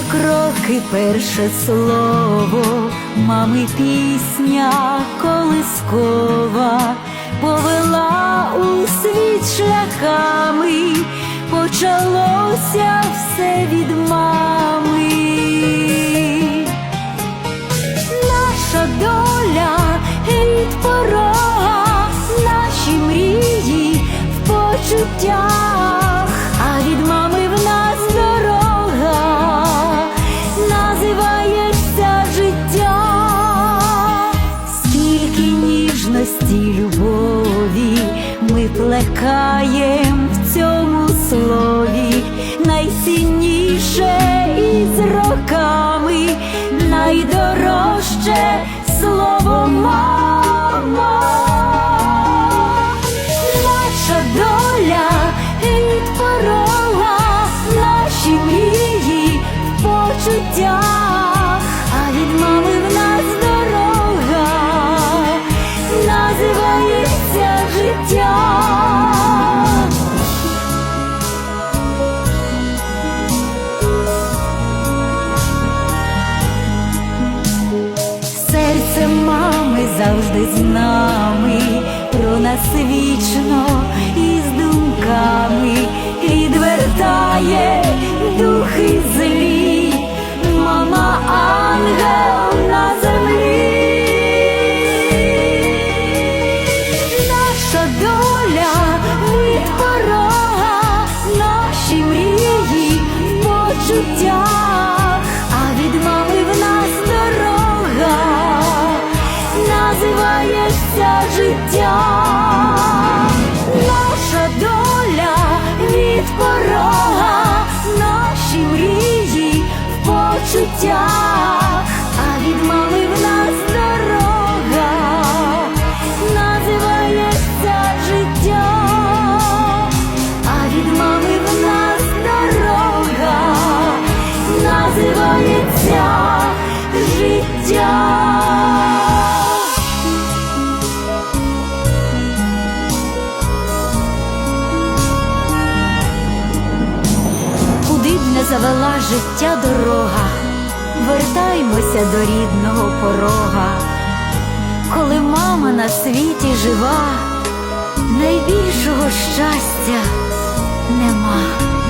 кроки, перше слово, мами пісня колискова повела у світ шляхами, почалося все від мами. Любові. Ми плекаєм в цьому слові, найцінніше із роками, найдорожче завжди з нами, про нас вічно із думками відвертає духи злі, мама ангел на землі. Наша доля називається життя. Наша доля від порога, наші мрії в почуттях, а від мами в нас дорога називається життя, а від мами в нас дорога називається життя. Завела життя дорога, вертаймося до рідного порога. Коли мама на світі жива, найбільшого щастя нема.